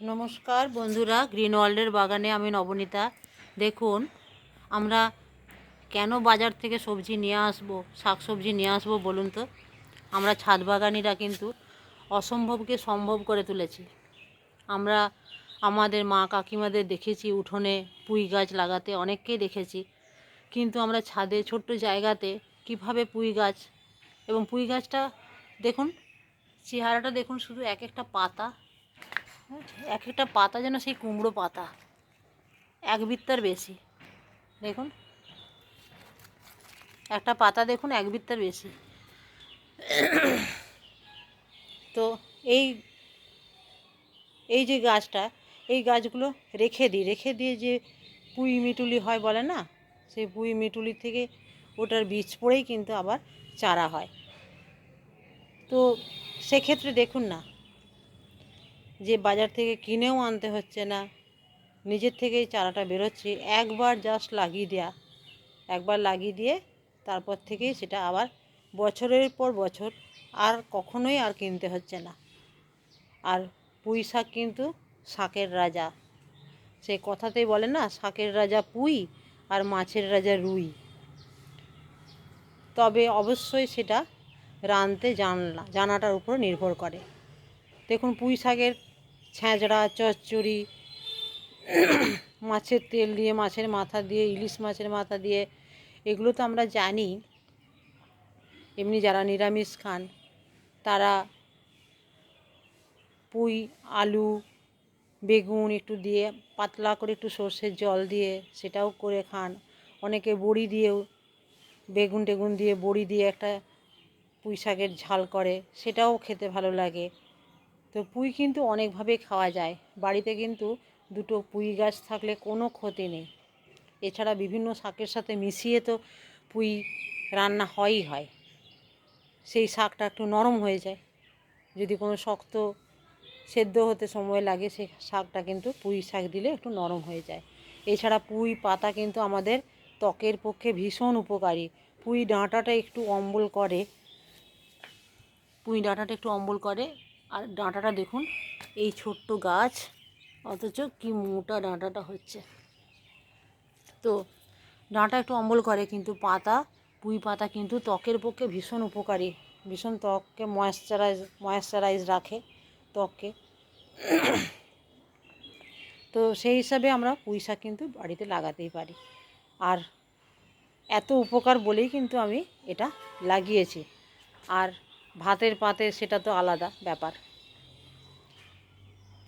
নমস্কার বন্ধুরা গ্রিন ওয়ার্ল্ডের বাগানে আমি নবনীতা। দেখুন, আমরা কেন বাজার থেকে সবজি নিয়ে আসব শাক সবজি নিয়ে আসব বলুন তো? আমরা ছাদ বাগানিরা কিন্তু অসম্ভবকে সম্ভব করে তুলেছি। আমরা আমাদের মা কাকিমাদের দেখেছি, উঠোনে পুঁই গাছ লাগাতে অনেককেই দেখেছি। কিন্তু আমরা ছাদে ছোট্ট জায়গাতে কীভাবে পুঁই গাছ, এবং পুঁই গাছটা দেখুন, চেহারাটা দেখুন শুধু এক একটা পাতা এক একটা পাতা যেন সেই কুমড়ো পাতা। এক বিত্তার বেশি। দেখুন। একটা পাতা দেখুন, এক বৃত্তার বেশি। তো এই এই যে গাছটা, এই গাছগুলো রেখে দিই। রেখে দিয়ে যে পুঁই মিটুলি হয় বলে না, সেই পুঁই মিটুলি থেকে ওটার বীজ পড়েই কিন্তু আবার চারা হয়। তো সেক্ষেত্রে দেখুন না যে বাজার থেকে কিনেও আনতে হচ্ছে না। নিজের থেকেই চারাটা বেরোচ্ছে। একবার জাস্ট লাগিয়ে দেয়া। একবার লাগিয়ে দিয়ে তারপর থেকেই সেটা আবার বছরের পর বছর আর কখনোই আর কিনতে হচ্ছে না। আর পুঁই শাক কিন্তু শাকের রাজা। সে কথাতেই বলে না, শাকের রাজা পুঁই আর মাছের রাজা রুই। তবে অবশ্যই সেটা রাঁধতে জানলা জানাটার উপর নির্ভর করে। দেখুন পুঁই শাকের ছ্যাঁচড়া চচ্চড়ি, মাছের তেল দিয়ে, মাছের মাথা দিয়ে, ইলিশ মাছের মাথা দিয়ে, এগুলো তো আমরা জানি। এমনি যারা নিরামিষ খান, তারা পুঁই, আলু, বেগুন একটু দিয়ে, পাতলা করে একটু সর্ষের জল দিয়ে সেটাও করে খান। অনেকে বড়ি দিয়েও বেগুন টেগুন দিয়ে বড়ি দিয়ে একটা পুঁই শাকের ঝাল করে, সেটাও খেতে ভালো লাগে। তো পুঁই কিন্তু অনেকভাবে খাওয়া যায়। বাড়িতে কিন্তু দুটো পুঁই গাছ থাকলে কোনো ক্ষতি নেই। এছাড়া বিভিন্ন শাকের সাথে মিশিয়ে তো পুঁই রান্না হয়ই হয়। সেই শাকটা একটু নরম হয়ে যায়। যদি কোনো শক্ত সেদ্ধ হতে সময় লাগে সেই শাকটা কিন্তু পুঁই শাক দিলে একটু নরম হয়ে যায়। এছাড়া পুঁই পাতা কিন্তু আমাদের ত্বকের পক্ষে ভীষণ উপকারী। পুঁই ডাঁটাটা একটু অম্বল করে। পুঁই ডাঁটাটা একটু অম্বল করে। আর ডাঁটাটা দেখুন, এই ছোট্ট গাছ। অথচ কি মোটা ডাঁটাটা হচ্ছে। তো ডাঁটা একটু অম্বল করে, কিন্তু পাতা, পুঁই পাতা কিন্তু ত্বকের পক্ষে ভীষণ উপকারী। ভীষণ ত্বককে ময়েশ্চারাইজ ময়েশ্চারাইজ রাখে ত্বককে। তো সেই হিসাবে আমরা পুঁই শাক কিন্তু বাড়িতে লাগাতেই পারি। আর এত উপকার বলেই কিন্তু আমি এটা লাগিয়েছি। আর ভাতের পাতে সেটা তো আলাদা ব্যাপার।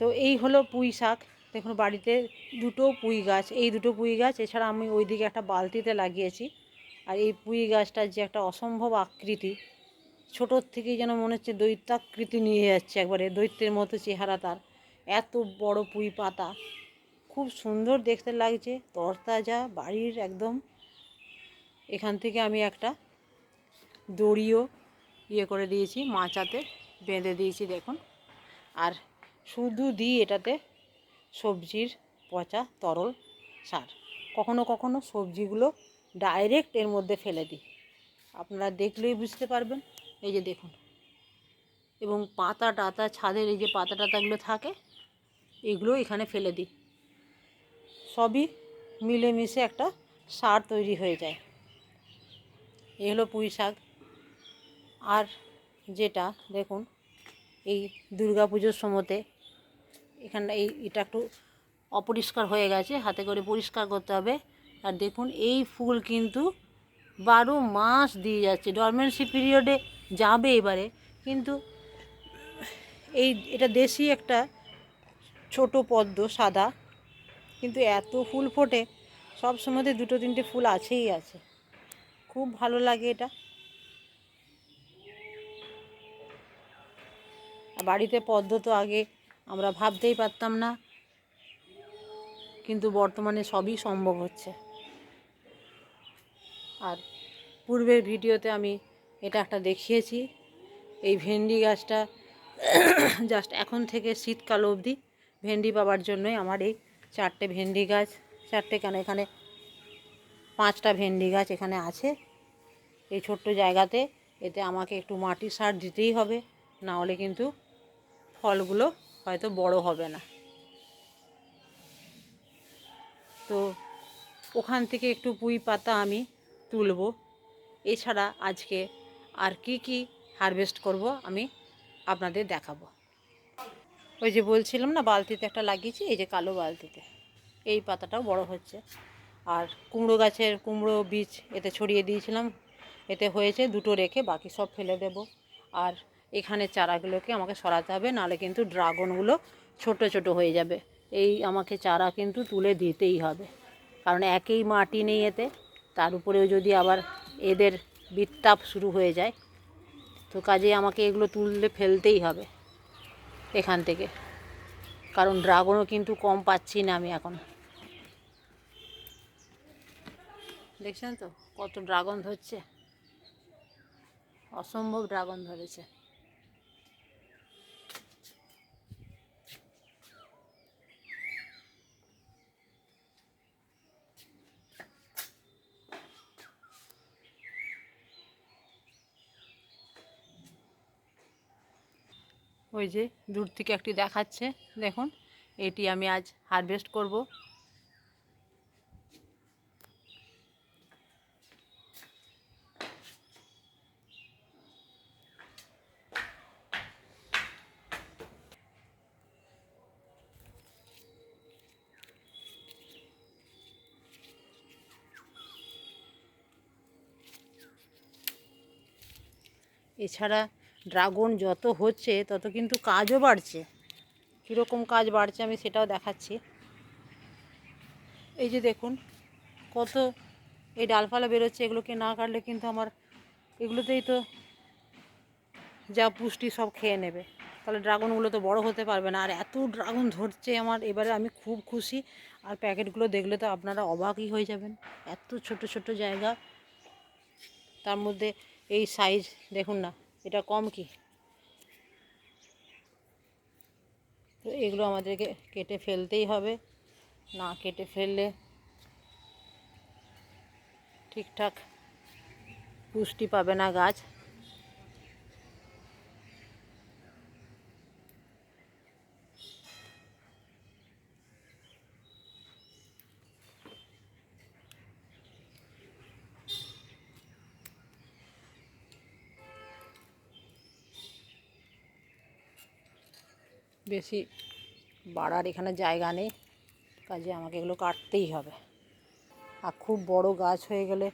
তো এই হলো পুঁই শাক। দেখুন, বাড়িতে দুটো পুঁই গাছ, এই দুটো পুঁই গাছ, এছাড়া আমি ওইদিকে একটা বালতিতে লাগিয়েছি। আর এই পুঁই গাছটার যে একটা অসম্ভব আকৃতি ছোটোর থেকেই যেন মনে হচ্ছে দৈত্যাকৃতি নিয়ে যাচ্ছে একবারে, দৈত্যের মতো চেহারা তার। এত বড় পুঁই পাতা। খুব সুন্দর দেখতে লাগছে, তরতাজা, বাড়ির একদম। এখান থেকে আমি একটা দড়িও ইয়ে করে দিয়েছি, মাচাতে বেঁধে দিয়েছি দেখুন। আর শুধু দিই এটাতে সবজির পচা তরল সার। কখনো কখনো সবজিগুলো ডাইরেক্ট এর মধ্যে ফেলে দিই। আপনারা দেখলেই বুঝতে পারবেন। এই যে দেখুন। এবং পাতা টাতা, ছাদের এই যে পাতা টাতাগুলো থাকে, এগুলো এখানে ফেলে দিই। সবই মিলেমিশে একটা সার তৈরি হয়ে যায়। এ হলো পুঁই শাক। আর যেটা দেখুন, এই দুর্গা পুজোর সময়তে এখানটা এই এটা একটু অপরিষ্কার হয়ে গেছে, হাতে করে পরিষ্কার করতে হবে। আর দেখুন, এই ফুল কিন্তু বারো মাস দিয়ে যাচ্ছে ডরমেন্সি পিরিয়ডে যাবে এবারে। কিন্তু এই এটা দেশি একটা ছোট পদ্ম, সাদা। কিন্তু এত ফুল ফোটে সব সময়তে দুটো তিনটে ফুল আছেই আছে। খুব ভালো লাগে এটা। বাড়িতে পদ্ম তো আগে আমরা ভাবতেই পারতাম না, কিন্তু বর্তমানে সবই সম্ভব হচ্ছে। আর পূর্বের ভিডিওতে আমি এটা একটা দেখিয়েছি, এই ভেন্ডি গাছটা জাস্ট এখন থেকে শীতকাল অবধি ভেন্ডি পাওয়ার জন্যই আমার এই চারটে ভেন্ডি গাছ, চারটে কেন এখানে পাঁচটা ভেন্ডি গাছ এখানে আছে। এই ছোট্ট জায়গাতে এতে আমাকে একটু মাটি সার দিতেই হবে, না হলে কিন্তু ফলগুলো হয়তো বড় হবে না। তো ওখান থেকে একটু পুঁই পাতা আমি তুলব। এছাড়া আজকে আর কি কি হারভেস্ট করব আমি আপনাদের দেখাবো। ওই যে বলছিলাম না, বালতিতে একটা লাগিয়েছি, এই যে কালো বালতিতে। এই পাতাটাও বড় হচ্ছে। আর কুমড়ো গাছের কুমড়ো বীজ এতে ছড়িয়ে দিয়েছিলাম। এতে হয়েছে দুটো রেখে বাকি সব ফেলে দেব। আর এখানে চারাগুলোকে আমাকে সরাতে হবে নাহলে কিন্তু ড্রাগনগুলো ছোট ছোট হয়ে যাবে। এই আমাকে চারা কিন্তু তুলে দিতেই হবে। কারণ একই মাটি নেই এতে, তার উপরেও যদি আবার এদের বিত্তাপ শুরু হয়ে যায়, তো কাজে আমাকে এগুলো তুললে ফেলতেই হবে এখান থেকে। কারণ ড্রাগনও কিন্তু কম পাচ্ছি না আমি এখন। দেখছেন তো? কত ড্রাগন ধরছে? অসম্ভব ড্রাগন ধরেছে। ওই যে দূর থেকে একটি দেখাচ্ছে দেখুন এটি আমি আজ হারভেস্ট করব। এছাড়া ড্রাগন যত হচ্ছে, তত কিন্তু কাজও বাড়ছে। কীরকম কাজ বাড়ছে আমি সেটাও দেখাচ্ছি। এই যে দেখুন, কত এই ডালপালা বেরোচ্ছে, এগুলোকে না কাটলে কিন্তু আমার এগুলোতেই তো যা পুষ্টি সব খেয়ে নেবে। তাহলে ড্রাগনগুলো তো বড় হতে পারবে না। আর এত ড্রাগন ধরছে আমার, এবারে আমি খুব খুশি। আর প্যাকেটগুলো দেখলে তো আপনারা অবাকই হয়ে যাবেন। এত ছোট ছোট জায়গা। তার মধ্যে এই সাইজ দেখুন না এটা কম কি? তো এগুলো আমাদেরকে কেটে ফেলতেই হবে। না কেটে ফেললে ঠিকঠাক পুষ্টি পাবে না গাছ। বেশি বাড়ার এখানে জায়গা নেই, কাজে আমাকে এগুলো কাটতেই হবে। আর খুব বড় গাছ হয়ে গেলে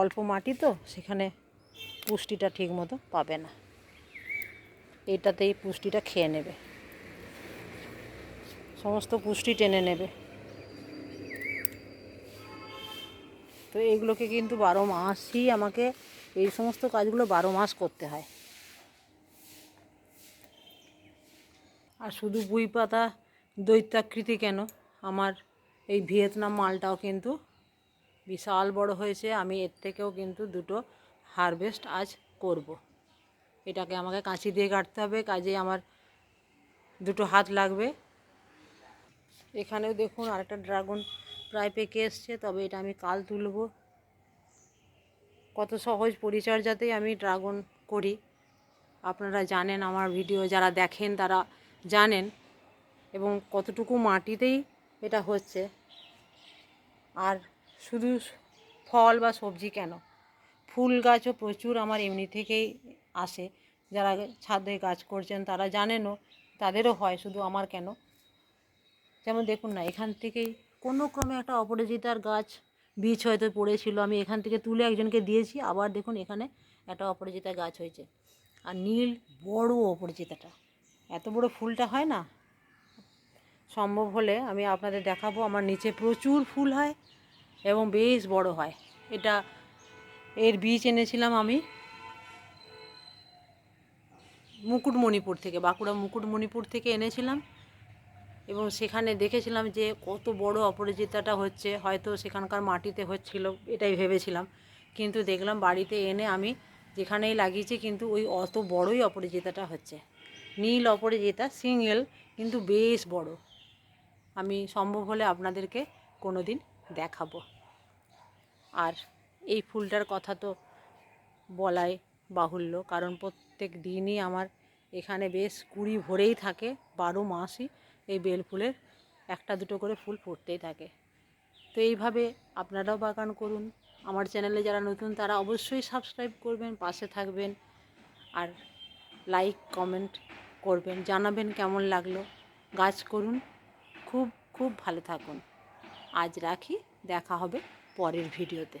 অল্প মাটি তো, সেখানে পুষ্টিটা ঠিক মতো পাবে না। এটাতেই পুষ্টিটা খেয়ে নেবে। সমস্ত পুষ্টি টেনে নেবে। তো এগুলোকে কিন্তু বারো মাসই আমাকে এই সমস্ত কাজগুলো বারো মাস করতে হয়। আর শুধু বুই পাতা, দৈত্যাকৃতি কেন? আমার এই ভিয়েতনাম মালটাও কিন্তু বিশাল বড় হয়েছে, আমি এর থেকেও কিন্তু দুটো হারভেস্ট আজ করব। এটাকে আমাকে কাঁচি দিয়ে কাটতে হবে কাজে আমার দুটো হাত লাগবে। এখানেও দেখুন আরেকটা ড্রাগন প্রায় পেকে এসছে, তবে এটা আমি কাল তুলব। কত সহজ পরিচর্যাতেই আমি ড্রাগন করি। আপনারা জানেন আমার ভিডিও, যারা দেখেন তারা জানেন এবং কতটুকু মাটিতেই এটা হচ্ছে। আর শুধু ফল বা সবজি কেন? ফুল গাছও প্রচুর আমার এমনি থেকেই আসে। যারা ছাদে গাছ করছেন তারা জানেনও, তাদেরও হয় শুধু আমার কেন? যেমন দেখুন না, এখান থেকেই কোনো ক্রমে একটা অপরাজিতার গাছ বীজ হয়তো পড়েছিল, আমি এখান থেকে তুলে একজনকে দিয়েছি, আবার দেখুন এখানে একটা অপরাজিতা গাছ হয়েছে। আর নীল বড় অপরাজিতাটা। এত বড় ফুলটা হয় না? সম্ভব হলে আমি আপনাদের দেখাবো, আমার নিচে প্রচুর ফুল হয় এবং বেশ বড় হয়। এটা এর বীজ এনেছিলাম আমি মুকুটমণিপুর থেকে, বাঁকুড়া মুকুটমণিপুর থেকে এনেছিলাম এবং সেখানে দেখেছিলাম যে কত বড় অপরাজিতাটা হচ্ছে, হয়তো সেখানকার মাটিতে হচ্ছিল এটাই ভেবেছিলাম। কিন্তু দেখলাম বাড়িতে এনে আমি যেখানেই লাগিয়েছি কিন্তু ওই অত বড়ই অপরাজিতাটা হচ্ছে। নীল অপরাজিতা, সিঙ্গেল, কিন্তু বেশ বড়। আমি সম্ভব হলে আপনাদেরকে কোনো দিন দেখাবো। আর এই ফুলটার কথা তো বলাই বাহুল্য, কারণ প্রত্যেক দিনই আমার এখানে বেশ কুড়ি ভরেই থাকে, বারো মাসই এই বেল ফুলের একটা দুটো করে ফুল ফুটতেই থাকে। তো এইভাবে আপনারাও বাগান করুন। আমার চ্যানেলে যারা নতুন, তারা অবশ্যই সাবস্ক্রাইব করবেন, পাশে থাকবেন। আর লাইক, কমেন্ট করবেন, জানাবেন কেমন লাগল। গাছ করুন, খুব খুব ভালো থাকুন। আজ রাখি, দেখা হবে পরের ভিডিওতে।